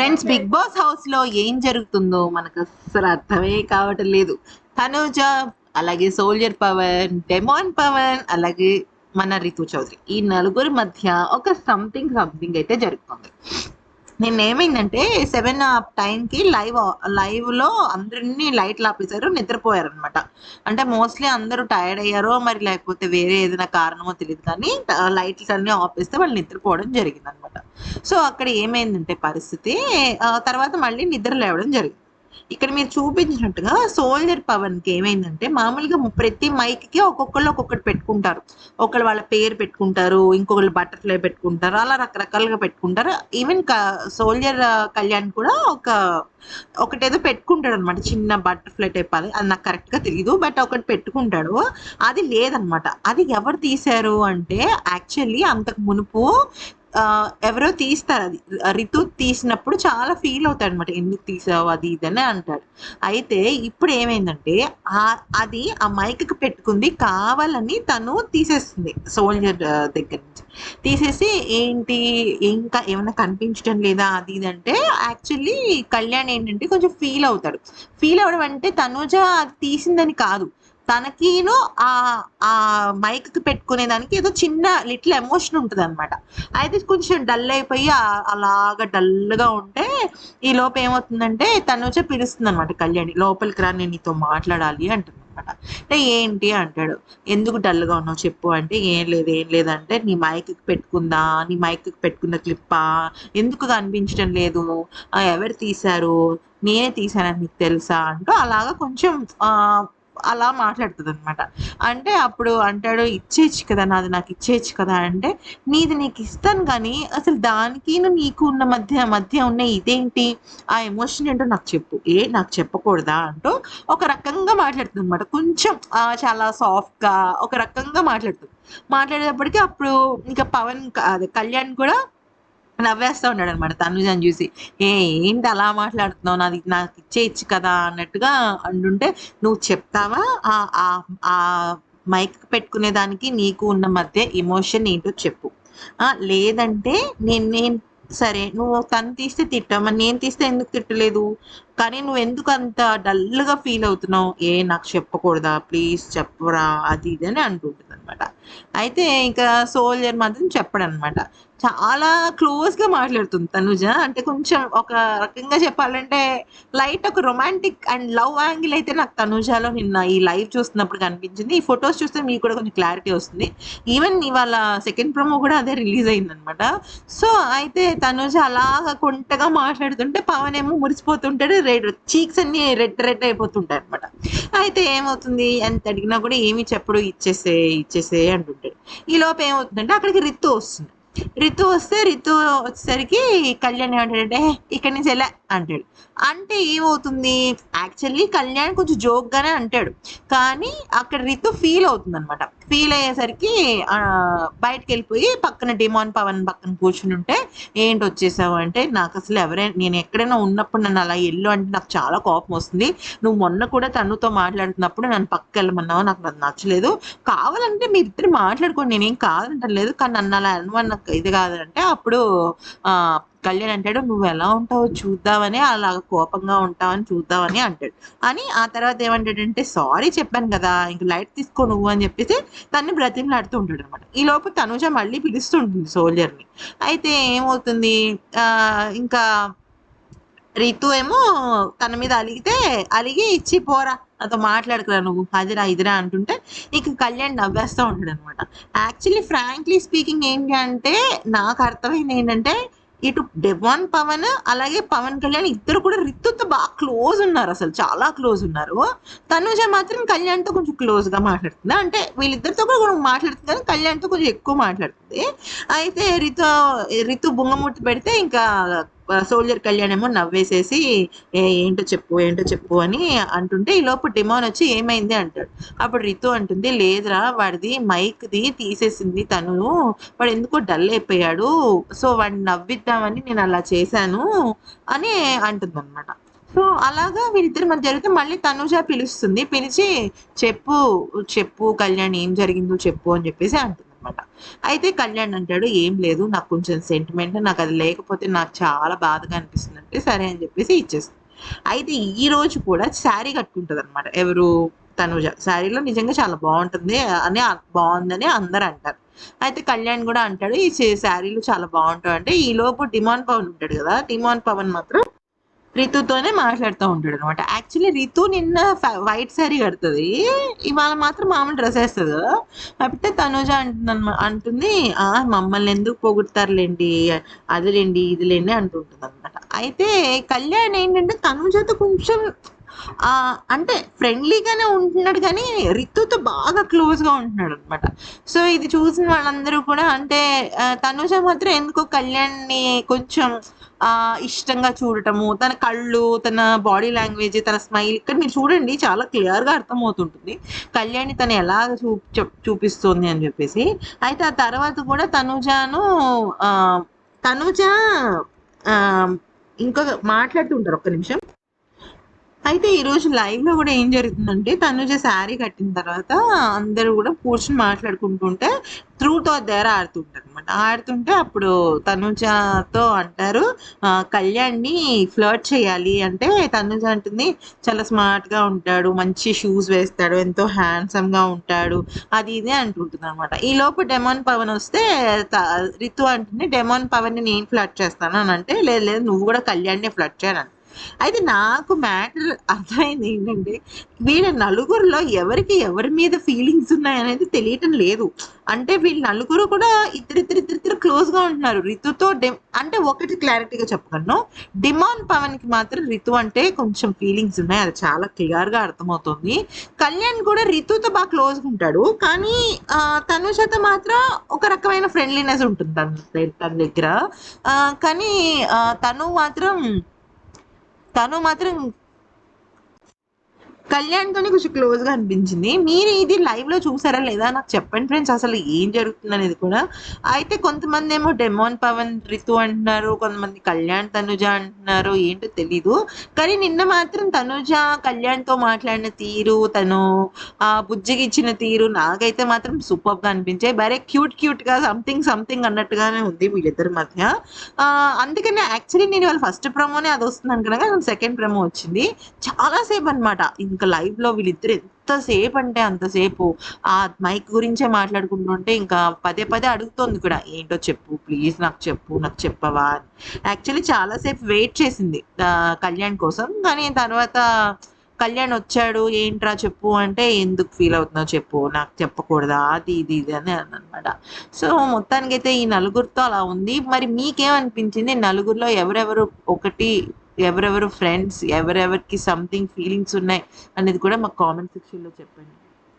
Friends big boss హౌస్లో ఏం జరుగుతుందో మనకు అస్సలు అర్థమే కావటం లేదు. తనుజ అలాగే సోల్జర్ పవన్ డెమాన్ పవన్ అలాగే మన రితు చౌదరి ఈ నలుగురి మధ్య ఒక సంథింగ్ సంథింగ్ అయితే జరుగుతుంది. నిన్న ఏమైందంటే సెవెన్ టైం టైంకి లైవ్ లైవ్లో అందరినీ లైట్లు ఆపేశారు నిద్రపోయారు అనమాట అంటే మోస్ట్లీ అందరూ టైర్డ్ అయ్యారో మరి లేకపోతే వేరే ఏదైనా కారణమో తెలియదు కానీ లైట్స్ అన్ని ఆపేస్తే వాళ్ళు నిద్రపోవడం జరిగింది అనమాట సో అక్కడ ఏమైందంటే పరిస్థితి ఆ, తర్వాత మళ్ళీ నిద్ర లేవడం జరిగింది. ఇక్కడ మీరు చూపించినట్టుగా సోల్జర్ పవన్కి ఏమైందంటే మామూలుగా ప్రతి మైక్కి ఒక్కొక్కళ్ళు ఒక్కొక్కటి పెట్టుకుంటారు. ఒకళ్ళు వాళ్ళ పేరు పెట్టుకుంటారు ఇంకొకళ్ళు బటర్ఫ్లై పెట్టుకుంటారు అలా రకరకాలుగా పెట్టుకుంటారు. ఈవెన్ సోల్జర్ కళ్యాణ్ కూడా ఒక ఒకటేదో పెట్టుకుంటాడు అనమాట చిన్న బటర్ఫ్లై టైప్ అది. అది నాకు కరెక్ట్గా తెలియదు బట్ ఒకటి పెట్టుకుంటాడు. అది లేదనమాట. అది ఎవరు తీశారు అంటే యాక్చువల్లీ అంతకు మునుపు ఎవరో తీస్తారు అది. రితు తీసినప్పుడు చాలా ఫీల్ అవుతాడు అనమాట ఎందుకు తీసావు అది ఇది అని అంటాడు. అయితే ఇప్పుడు ఏమైందంటే ఆ అది ఆ మైక్కి పెట్టుకుంది. కావాలని తను తీసేస్తుంది సోల్జర్ దగ్గర నుంచి. తీసేసి ఏంటి? ఇంకా ఏమైనా కనిపించడం లేదా? అది ఇది అంటే యాక్చువల్లీ కళ్యాణ్ ఏంటంటే కొంచెం ఫీల్ అవుతాడు. ఫీల్ అవడం అంటే తనుజ అది తీసిందని కాదు. తనకిను ఆ ఆ మైక్కి పెట్టుకునే దానికి ఏదో చిన్న లిటిల్ ఎమోషన్ ఉంటుంది అనమాట అయితే కొంచెం డల్ అయిపోయి అలాగా డల్గా ఉంటే ఈ లోపు ఏమవుతుందంటే తనుజ పిలుస్తుంది అనమాట కళ్యాణి లోపలికి రా నేను నీతో మాట్లాడాలి అంటుంది అనమాట అంటే ఏంటి? అంటాడు. ఎందుకు డల్గా ఉన్నావు చెప్పు అంటే ఏం లేదు ఏం లేదంటే నీ మైక్ పెట్టుకుందా? నీ మైక్ పెట్టుకున్న క్లిప్పా? ఎందుకు కనిపించడం లేదు? ఎవరు తీశారు? నేనే తీశానని నీకు తెలుసా? అంటూ అలాగా కొంచెం ఆ అలా మాట్లాడుతుంది అనమాట అంటే అప్పుడు అంటాడు ఇచ్చేయచ్చు కదా నాది నాకు ఇచ్చేయచ్చు కదా అంటే నీది నీకు ఇస్తాను కానీ అసలు దానికి నీకు ఉన్న మధ్య మధ్య ఉన్న ఇదేంటి? ఆ ఎమోషన్ ఏంటో నాకు చెప్పు. ఏ నాకు చెప్పకూడదా? అంటూ ఒక రకంగా మాట్లాడుతుంది అనమాట కొంచెం చాలా సాఫ్ట్గా ఒక రకంగా మాట్లాడుతుంది. మాట్లాడేటప్పటికి అప్పుడు ఇంకా పవన్ అదే కళ్యాణ్ కూడా నవ్వేస్తా ఉన్నాడు అనమాట తనుజాన్ని చూసి. ఏ ఏంటి అలా మాట్లాడుతున్నావు? నాది నాకు ఇచ్చేయచ్చు కదా అన్నట్టుగా అంటుంటే నువ్వు చెప్తావా? ఆ ఆ ఆ మైక్ పెట్టుకునే దానికి నీకు ఉన్న మధ్య ఎమోషన్ ఏంటో చెప్పు. లేదంటే నేను నేను సరే నువ్వు తను తీస్తే తిట్టావు. నేను తీస్తే ఎందుకు తిట్టలేదు? కానీ నువ్వు ఎందుకు అంత డల్గా ఫీల్ అవుతున్నావు? ఏ నాకు చెప్పకూడదా? ప్లీజ్ చెప్పరా? అది ఇది అని అంటుంటుంది అనమాట అయితే ఇంకా సోల్జర్ మాత్రం చెప్పడనమాట చాలా క్లోజ్గా మాట్లాడుతుంది తనుజ. అంటే కొంచెం ఒక రకంగా చెప్పాలంటే లైట్ ఒక రొమాంటిక్ అండ్ లవ్ యాంగిల్ అయితే నాకు తనుజాలో నిన్న ఈ లైవ్ చూస్తున్నప్పుడు కనిపించింది. ఈ ఫొటోస్ చూస్తే మీకు కూడా కొంచెం క్లారిటీ వస్తుంది. ఈవెన్ ఇవాళ సెకండ్ ప్రోమో కూడా అదే రిలీజ్ అయింది అనమాట సో అయితే తనుజ అలాగా కొంటగా మాట్లాడుతుంటే పవన్ ఏమో మురిసిపోతుంటాడు రెడ్ చీక్స్ అన్ని రెడ్ రెడ్ అయిపోతుంటాయి అనమాట అయితే ఏమవుతుంది? ఎంత అడిగినా కూడా ఏమి చెప్పడు ఇచ్చేసే ఇచ్చేసే అంటుంటాడు. ఈ లోపు ఏమవుతుందంటే అక్కడికి రిత్తు వస్తుంది. రితు వస్తే రితు వచ్చేసరికి కళ్యాణ్ ఏమంటాడంటే ఇక్కడి నుంచి వెళ్ళా అంటాడు. అంటే ఏమవుతుంది? యాక్చువల్లీ కళ్యాణ్ కొంచెం జోక్ గానే అంటాడు. కానీ అక్కడ రితు ఫీల్ అవుతుంది అనమాట ఫీల్ అయ్యేసరికి బయటకు వెళ్ళిపోయి పక్కన డిమాన్ పవన్ పక్కన కూర్చుని ఉంటే ఏంటి వచ్చేసావు? అంటే నాకు అసలు ఎవరైనా నేను ఎక్కడైనా ఉన్నప్పుడు నన్ను అలా ఎల్లు అంటే నాకు చాలా కోపం వస్తుంది. నువ్వు మొన్న కూడా తనుతో మాట్లాడుతున్నప్పుడు నన్ను పక్క వెళ్ళమన్నావు. నాకు అది నచ్చలేదు. కావాలంటే మీ ఇద్దరు మాట్లాడుకోండి. నేనేం కాదంటలేదు. కానీ నన్ను అలా అనమని నాకు ఇది కాదంటే అప్పుడు కళ్యాణ్ అంటాడు నువ్వు ఎలా ఉంటావో చూద్దామని అలా కోపంగా ఉంటావని చూద్దామని అంటాడు. అని ఆ తర్వాత ఏమంటాడంటే సారీ చెప్పాను కదా ఇంక లైట్ తీసుకో నువ్వు అని చెప్పేసి తన్ని బ్రతిమలాడుతూ ఉంటాడు అనమాట ఈ లోపు తనుజ మళ్ళీ పిలుస్తుంటుంది సోల్జర్ని. ని అయితే ఏమవుతుంది? ఆ ఇంకా రితు ఏమో తన మీద అలిగితే అలిగి ఇచ్చి పోరా నాతో మాట్లాడుకురా నువ్వు అదిరా ఇదిరా అంటుంటే ఇక కళ్యాణ్ నవ్వేస్తూ ఉంటాడు అనమాట యాక్చువల్లీ ఫ్రాంక్లీ స్పీకింగ్ ఏంటి అంటే నాకు అర్థమైంది ఏంటంటే ఇటు డెవాన్ పవన్ అలాగే పవన్ కళ్యాణ్ ఇద్దరు కూడా రిత్తుతో బాగా క్లోజ్ ఉన్నారు అసలు చాలా క్లోజ్ ఉన్నారు. తనుజ మాత్రం కళ్యాణ్తో కొంచెం క్లోజ్గా మాట్లాడుతుంది. అంటే వీళ్ళిద్దరితో కూడా కొంచెం మాట్లాడుతుంది కానీ కళ్యాణ్తో కొంచెం ఎక్కువ మాట్లాడుతుంది. అయితే రితు రితు బుంగముట్టి పెడితే ఇంకా సోల్జర్ కళ్యాణ్ ఏమో నవ్వేసేసి "ఏ, ఏంటో చెప్పు ఏంటో చెప్పు అని అంటుంటే ఈ లోపు డిమాన్ వచ్చి ఏమైంది? అంటాడు. అప్పుడు రితు అంటుంది లేదురా వాడిది మైక్ది తీసేసింది తను. వాడు ఎందుకో డల్ అయిపోయాడు. సో వాడిని నవ్విద్దామని నేను అలా చేశాను అని అంటుంది అనమాట సో అలాగా వీరిద్దరి మధ్య జరిగితే మళ్ళీ తనుజ పిలుస్తుంది. పిలిచి చెప్పు చెప్పు కళ్యాణ్ ఏం జరిగిందో చెప్పు అని చెప్పేసి అంటుంది. అనమాట అయితే కళ్యాణ్ అంటాడు ఏం లేదు నాకు కొంచెం సెంటిమెంట్ నాకు అది లేకపోతే నాకు చాలా బాధగా అనిపిస్తుంది అంటే సరే అని చెప్పేసి ఇచ్చేస్తుంది అయితే ఈ రోజు కూడా శారీ కట్టుకుంటుంది అనమాట ఎవరు? తనుజ. శారీలో నిజంగా చాలా బాగుంటుంది అని బాగుందని అందరు అంటారు. అయితే కళ్యాణ్ కూడా అంటాడు ఈ శారీలు చాలా బాగుంటాయి అంటే ఈ లోపు డిమాన్ పవన్ ఉంటాడు కదా డిమాన్ పవన్ మాత్రం రితుతోనే మాట్లాడుతూ ఉంటాడు అనమాట. యాక్చువల్లీ రితు నిన్న వైట్ శారీ కడుతుంది. ఇవాళ మాత్రం మామూలు డ్రెస్ వేస్తుంది. కదా కాకపోతే తనుజ అంటుంది అంటుంది ఆ మమ్మల్ని ఎందుకు పొగుడతారులేండి? అదిలేండి ఇదిలేండి అంటుంటుంది అనమాట అయితే కళ్యాణ్ ఏంటంటే తనుజతో కొంచెం అంటే ఫ్రెండ్లీగానే ఉంటున్నాడు కానీ రితుతో బాగా క్లోజ్గా ఉంటున్నాడు అనమాట సో ఇది చూసిన వాళ్ళందరూ కూడా అంటే ఆ, తనుజ మాత్రం ఎందుకో కళ్యాణ్ని కొంచెం ఆ ఇష్టంగా చూడటము తన కళ్ళు తన బాడీ లాంగ్వేజ్ తన స్మైల్ ఇక్కడ మీరు చూడండి చాలా క్లియర్గా అర్థమవుతుంటుంది. కళ్యాణి తను ఎలా చూ చూపిస్తుంది అని చెప్పేసి. అయితే ఆ తర్వాత కూడా తనుజాను తనుజ ఇంకొక మాట్లాడుతుంటారు ఒక్క నిమిషం. అయితే ఈ రోజు లైవ్లో కూడా ఏం జరుగుతుందంటే తనుజ శారీ కట్టిన తర్వాత అందరూ కూడా కూర్చుని మాట్లాడుకుంటుంటే త్రూతో దగ్గర ఆడుతుంటారు అనమాట ఆడుతుంటే అప్పుడు తనుజతో అంటారు కళ్యాణ్ని ఫ్లర్ట్ చేయాలి. అంటే తనుజ అంటుంది చాలా స్మార్ట్గా ఉంటాడు మంచి షూస్ వేస్తాడు ఎంతో హ్యాండ్సమ్గా ఉంటాడు. అది ఇది అంటుంటుంది అనమాట ఈ లోపు డెమాన్ పవన్ వస్తే రితు అంటుంది డెమాన్ పవన్ని నేను ఫ్లర్ట్ చేస్తాను అని అంటే లేదు లేదు నువ్వు కూడా కళ్యాణ్ని ఫ్లర్ట్ చేయను అయితే నాకు మ్యాటర్ అర్థమైంది ఏంటంటే వీళ్ళ నలుగురిలో ఎవరికి ఎవరి మీద ఫీలింగ్స్ ఉన్నాయనేది తెలియటం లేదు. అంటే వీళ్ళ నలుగురు కూడా ఇద్దరిద్దరు ఇద్దరిద్దరు క్లోజ్గా ఉంటున్నారు. రితుతో డెమ్ అంటే ఒకటి క్లారిటీగా చెప్పగలను. డిమాన్ పవన్కి మాత్రం రితు అంటే కొంచెం ఫీలింగ్స్ ఉన్నాయి. అది చాలా క్లియర్గా అర్థమవుతుంది. కళ్యాణ్ కూడా రితుతో బాగా క్లోజ్గా ఉంటాడు. కానీ తను చేత మాత్రం ఒక రకమైన ఫ్రెండ్లీనెస్ ఉంటుంది తన దగ్గర- తన దగ్గర కానీ తను మాత్రం తను మాత్రం కళ్యాణ్ తోని కొంచెం క్లోజ్గా అనిపించింది. మీరు ఇది లైవ్లో చూసారా లేదా నాకు చెప్పండి ఫ్రెండ్స్ అసలు ఏం జరుగుతుంది అనేది కూడా. అయితే కొంతమంది ఏమో డెమోన్ పవన్ రితు అంటున్నారు కొంతమంది కళ్యాణ్ తనుజ అంటున్నారు ఏంటో తెలీదు. కానీ నిన్న మాత్రం తనుజ కళ్యాణ్తో మాట్లాడిన తీరు తను ఆ బుజ్జికి ఇచ్చిన తీరు నాకైతే మాత్రం సూపర్గా అనిపించాయి. బరే క్యూట్ క్యూట్గా సంథింగ్ సంథింగ్ అన్నట్టుగానే ఉంది వీళ్ళిద్దరి మధ్య. అందుకనే యాక్చువల్లీ నేను వాళ్ళ ఫస్ట్ ప్రమోనే అది వస్తుంది అనుకున్నా సెకండ్ ప్రమో వచ్చింది. చాలాసేపు అనమాట ఇంకా లైవ్లో వీళ్ళిద్దరు ఎంతసేపు అంటే అంతసేపు ఆ మైక్ గురించే మాట్లాడుకుంటుంటే ఇంకా పదే పదే అడుగుతోంది కూడా. ఏంటో చెప్పు ప్లీజ్ నాకు చెప్పు నాకు చెప్పవా? అని. యాక్చువల్లీ చాలాసేపు వెయిట్ చేసింది కళ్యాణ్ కోసం. కానీ తర్వాత కళ్యాణ్ వచ్చాడు ఏంట్రా చెప్పు? అంటే ఎందుకు ఫీల్ అవుతున్నావు చెప్పు? నాకు చెప్పకూడదా? అది ఇది ఇది అని అనమాట సో మొత్తానికైతే ఈ నలుగురితో అలా ఉంది. మరి మీకేమనిపించింది? నలుగురిలో ఎవరెవరు ఒకటి ఎవరెవరు ఫ్రెండ్స్ ఎవరెవరికి సంథింగ్ ఫీలింగ్స్ ఉన్నాయి అనేది కూడా మాకు కామెంట్ సెక్షన్లో చెప్పండి.